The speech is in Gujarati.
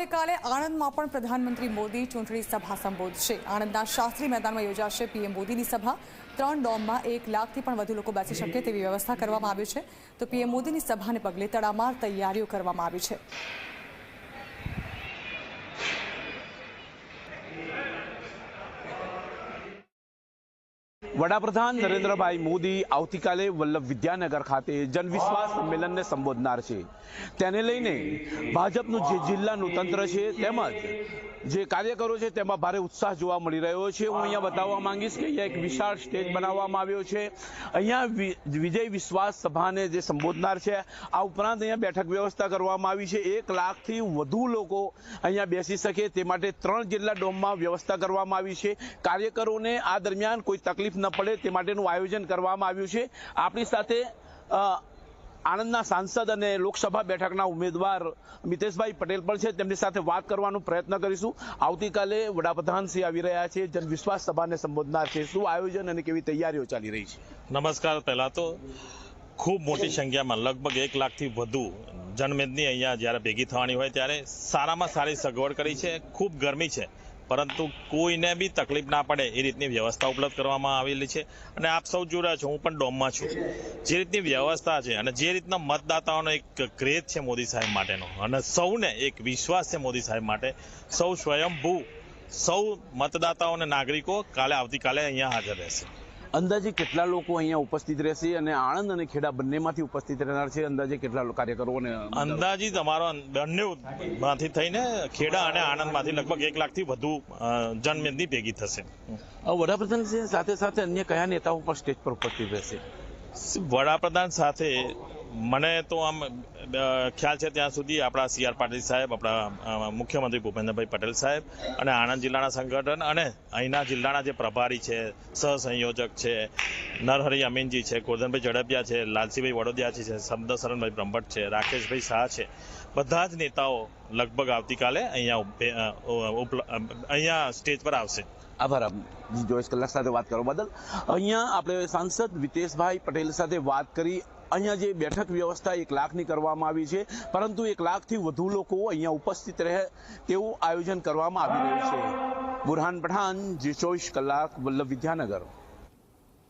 આવતીકાલે આણંદમાં પણ પ્રધાનમંત્રી મોદી ચૂંટણી સભા સંબોધશે. આણંદના શાસ્ત્રી મેદાનમાં યોજાશે પીએમ મોદીની સભા. ત્રણ ડોમમાં એક લાખથી પણ વધુ લોકો બેસી શકે તેવી વ્યવસ્થા કરવામાં આવી છે. તો પીએમ મોદીની સભાને પગલે તડામાર તૈયારીઓ કરવામાં આવી છે. વડાપ્રધાન નરેન્દ્રભાઈ મોદી આવતીકાલે વલ્લભ વિદ્યાનગર ખાતે જનવિશ્વાસ સંમેલનને સંબોધનાર છે. તેને લઈને ભાજપનું જે જિલ્લાનું તંત્ર છે તેમજ જે કાર્યકરો છે તેમાં ભારે ઉત્સાહ જોવા મળી રહ્યો છે. હું અહીંયા બતાવવા માંગીશ કે અહીંયા એક વિશાળ સ્ટેજ બનાવવામાં આવ્યો છે. અહીંયા વિજય વિશ્વાસ સભાને જે સંબોધનાર છે, આ ઉપરાંત અહીંયા બેઠક વ્યવસ્થા કરવામાં આવી છે. એક લાખથી વધુ લોકો અહીંયા બેસી શકે તે માટે ત્રણ જેટલા ડોમમાં વ્યવસ્થા કરવામાં આવી છે. કાર્યકરોને આ દરમિયાન કોઈ તકલીફ ન પડે તે માટેનું આયોજન કરવામાં આવ્યું છે. આપણી સાથે આણંદના સાંસદ અને લોકસભા બેઠકના ઉમેદવાર મિતેશભાઈ પટેલ પણ છે. તેમની સાથે વાત કરવાનો પ્રયત્ન કરીશું. આવતીકાલે વડાપ્રધાન શ્રી આવી રહ્યા છે. જનવિશ્વાસ સભાને સંબોધનાર છે. શું આયોજન અને કેવી તૈયારીઓ ચાલી રહી છે? નમસ્કાર. પહેલાં તો ખૂબ મોટી સંખ્યામાં, લગભગ એક લાખથી વધુ જનમેદની અહીંયા જ્યારે ભેગી થવાની હોય ત્યારે સારામાં સારી સગવડ કરી છે. ખૂબ ગરમી છે. પરંતુ કોઈને બી તકલીફ ના પડે એ રીતની વ્યવસ્થા ઉપલબ્ધ કરવામાં આવેલી છે. અને આપ સૌ જોડા છો, હું પણ ડોમમાં છું. જે રીતની વ્યવસ્થા છે અને જે રીતના મતદાતાઓનો એક ક્રેઝ છે મોદી સાહેબ માટેનો, અને સૌને એક વિશ્વાસ છે મોદી સાહેબ માટે, સૌ સ્વયંભૂ, સૌ મતદાતાઓ અને નાગરિકો કાલે, આવતીકાલે અહીંયા હાજર રહેશે. અંદાજે કેટલા લોકો અહીંયા ઉપસ્થિત રહેશે અને આણંદ અને ખેડા બંનેમાંથી ઉપસ્થિત રહેનાર છે? અંદાજે કેટલા કાર્યકરો અને અંદાજિત અમારો બંને માંથી થઈને ખેડા અને આણંદમાંથી લગભગ એક લાખથી વધુ જનમેદની ભેગી થશે. વડાપ્રધાન સાથે સાથે અન્ય કયા નેતાઓ પણ સ્ટેજ પર ઉપસ્થિત રહેશે? વડાપ્રધાન સાથે મને તો આમ ખ્યાલ છે ત્યાં સુધી આપણા સી આર પાટીલ સાહેબ, આપણા મુખ્યમંત્રી ભૂપેન્દ્રભાઈ પટેલ સાહેબ અને આણંદ જિલ્લાના સંગઠન અને અહીંના જિલ્લાના જે પ્રભારી છે, સહસંયોજક છે, નરહરી અમીનજી છે, ગોરધનભાઈ ઝડપિયા છે, લાલસીભાઈ વડોદિયાજી છે, શબ્દશરણભાઈ બ્રહ્મભટ્ટ છે, રાકેશભાઈ શાહ છે. બધા જ નેતાઓ લગભગ આવતીકાલે અહીંયા અહીંયા સ્ટેજ પર આવશે. આભાર. આપ કલાક સાથે વાત કરવા બદલ. અહીંયા આપણે સાંસદ વિતેશભાઈ પટેલ સાથે વાત કરી. અહીંયા જે બેઠક વ્યવસ્થા એક લાખની કરવામાં આવી છે, પરંતુ એક લાખથી વધુ લોકો અહીંયા ઉપસ્થિત રહે તેવું આયોજન કરવામાં આવી રહ્યું છે. બુરહાન પઠાણ, જે ચોવીસ કલાક, વલ્લભ વિદ્યાનગર.